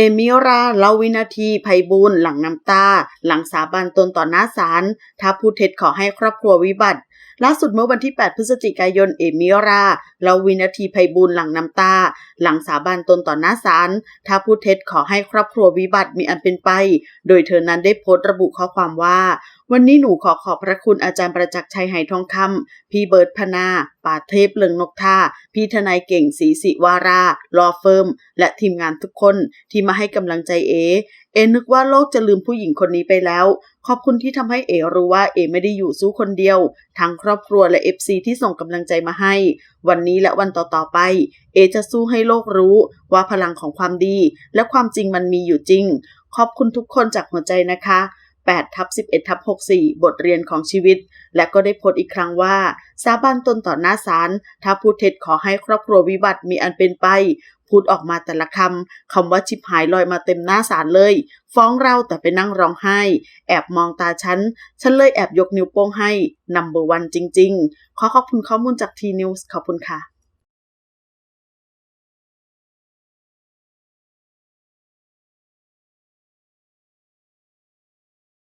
เอมิราเล่าวินาทีไพบูลหลังน้ำตา หลังสาบานตนต่อหน้าศาลถ้าพูดเท็จขอให้ครอบครัววิบัติ ล่าสุดเมื่อวันที่ 8 พฤศจิกายนเอมิราเล่าวินาทีไพบูลหลังน้ำตา หลังสาบานตนต่อหน้าศาลถ้าพูดเท็จขอให้ครอบครัววิบัติมีอันเป็นไป โดยเธอนั้นได้โพสต์ระบุข้อความว่า วันนี้หนูขอขอบพระคุณอาจารย์ประจักษ์ชัยไหทองคำ พี่เบิร์ดพนา ป่าเทพเลิงนกท่า พี่ทนายเก่งศรีสิวารารอเฟิร์ม และทีมงานทุกคนที่มาให้กำลังใจเอ เอนึกว่าโลกจะลืมผู้หญิงคนนี้ไปแล้ว ขอบคุณที่ทำให้เอรู้ว่าเอไม่ได้อยู่สู้คนเดียว ทั้งครอบครัวและ FC ที่ส่งกำลังใจมาให้ วันนี้และวันต่อๆไป เอจะสู้ให้โลกรู้ว่าพลังของความดี และความจริงมันมีอยู่จริง ขอบคุณทุกคนจากหัวใจนะคะ 8ทับ11ทับ64 บทเรียนของชีวิต และก็ได้พสต์อีกครั้งว่า สาบานตนต่อหน้าศาลถ้าพูดเท็จขอให้ครอบครัววิบัติมีอันเป็นไป พูดออกมาแต่ละคำ คำว่าชิบหายลอยมาเต็มหน้าศาลเลย ฟ้องเราแต่ไปนั่งร้องไห้ แอบมองตาฉัน ฉันเลยแอบยกนิ้วโป้งให้นัมเบอร์วันจริง ๆ ขอขอบคุณข้อมูลจากทีนิวส์ขอบคุณค่ะ